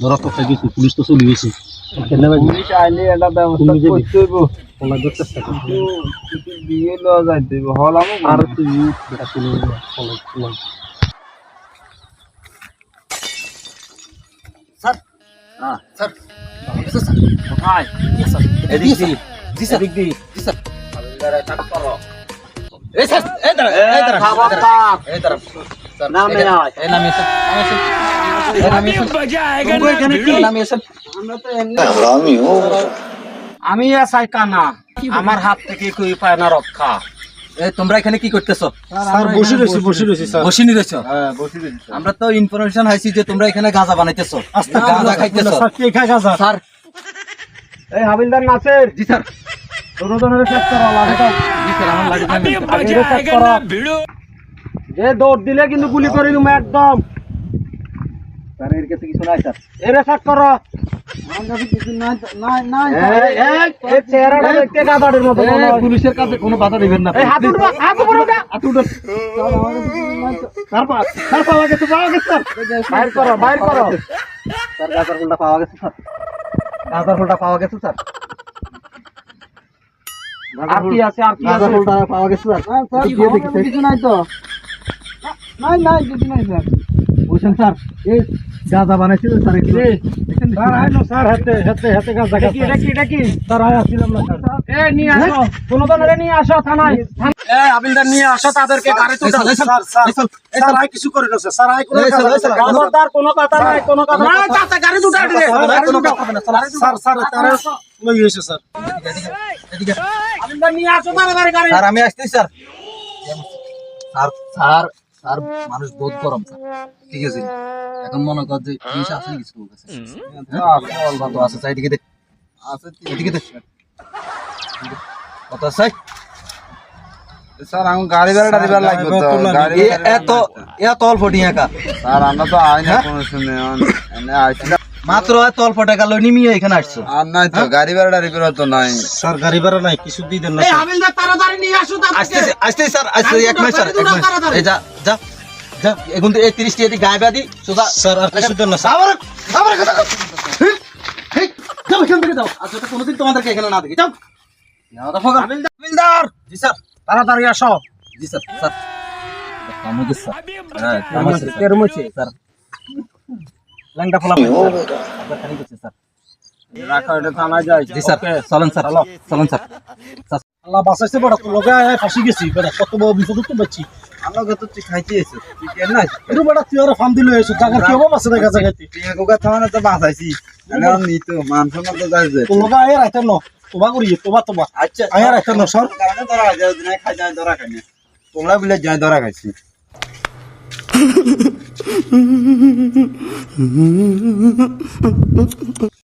ধরা তো গেছি পুলিশ তো চলে গেছে। পুলিশ আইলে এটা ব্যবস্থা? করতে হইব। করছি কিন্তু কিছু দিয়ে লওয়া যাইতে হইব হলাম আর তুই বেটা চলে এদিক জি স্যার এদিক জি স্যার। স্যার। নামে স্যার। এই নামে স্যার। তুমি এখানে কি নামে স্যার আমরা তো এমনি আমি আসাই কানা আমার হাত থেকে পায় না রক্ষা। তোমরা এখানে কি করতেছো? স্যার বসে রয়েছি বসে রয়েছি স্যার। বসিনি রয়েছো? হ্যাঁ বসে রয়েছি আমরা তো ইনফরমেশন হাইছি যে তোমরা এখানে গাঁজা বানাইতেছো। গাঁজা খাইতেছো। স্যার কে খায় গাজা? স্যার। এই হাবিলদার নাচের। জি স্যার। যে দৌড় দিলে কিন্তু গুলি করে দিম একদম। এর কাছে কিছু নাই স্যার। এরে করো। কাছে কিছু নাই নাই নাই এই, এই, এই চেহারাটা দেখতে গাদাড়ের মতো। পুলিশের কাছে কোনো বাধা দিবেন না। এই হাত উঠবা হাত উপরে উঠা। হাত উঠা। স্যার পা- স্যার পাওয়া গেছে পাওয়া গেছে বাইর করো বাইর করো। স্যার গাজার ফুলটা পাওয়া গেছে স্যার। গাজার ফুলটা পাওয়া গেছে স্যার। আর কি আছে আর কি আছে? পাওয়া গেছে কিছু নাই তো। নাই নাই কিছু নাই স্যার। বুঝছেন স্যার এই গাজা বানাইছিল স্যার এখানে স্যার আইনো স্যার হাতে হাতে হাতে গাজা কি এটা কি এটা কি? স্যার আসছিলাম না স্যার। এ নিয়ে আসো। কোনো ধরনের নিয়ে আসো থানায়। এ হাবিলদার নিয়ে আসো তাদেরকে গাড়ি তুলে স্যার স্যার স্যার। আয় কিছু করে না স্যার। আয় কোনো কথা নাই কোনো কথা নাই চাচা গাড়ি দুটো আটকে দে স্যার স্যার তারা লই হয়েছে স্যার। হাবিলদার নিয়ে আসো তাড়াতাড়ি গাড়ি স্যার আমি আসতেছি স্যার। স্যার স্যার স্যার মানুষ বহুত গরম স্যার। ঠিক আছে? এখন মনে কর যে আছে কিছু হ্যাঁ? অল্প আছে এদিকে দেখ আছে এদিকে কত আছে? স্যার আমি গাড়ি ভাড়াটা দিবার লাগবে তো। গাড়ি এ এত এত অল্প টিয়াকা স্যার আমরা তো আই না কোনো শুনে আইছি মাত্র অল্প টাকা লই নিমিয়ে এখানে আসছো। আর নাই তো গাড়ি ভাড়াটা দিবার তো নাই। স্যার গাড়ি ভাড়া নাই কিছু দিয়ে দেন না এই স্যার। হাবিলদার তাড়াতাড়ি নিয়ে আসো তাদেরকে আসতেছি আসতেছি স্যার আসতেছি এক মিনিট স্যার এক মিনিট। এই যা যা যা এখন তো এই তিরিশটি এদিকে গায়ে বাদি সোজা। স্যার আর কিছু দেন না স্যার। আবার আবার কথা হেই, হেই, যাও এখান থেকে যাও। আজ যাতে কোনোদিন তোমাদেরকে এখানে না দেখি যাও। দা হাবিলদার জি স্যার। তাড়াতাড়ি আসো। জি স্যার স্যার কামুকে স্যার। হ্যাঁ কেরমছে স্যার ল্যাংটা ফলা আপনার খালি করছে স্যার। রাখো এটা থানায় যাই। জি স্যার। চলেন স্যার চলেন স্যার। আল্লাহ বাঁচাইছে বড়। আয় ফাঁসি গেছি বেটা কত বড় বিপদ তো বাচ্চি আমরা কত তুই খাইতে এসে তুই কেন নাই? এরু বেটা তুই আর ফান দিলে এসো। জায়গা কি হবে বাঁচে দেখা জায়গাতে তুই কোকা থামানে তো বাঁচাইছি। এনে আর নিত মান সম্মান তো যাইছে তো আয় রাইতে ন। তোবা করি তোবা তোবা। আচ্ছা আয় রাইতে ন স্যার কারণে ধরা যায় দিন খাই যায় ধরা খাই না তোমরা বলে যায় ধরা খাইছি। うん。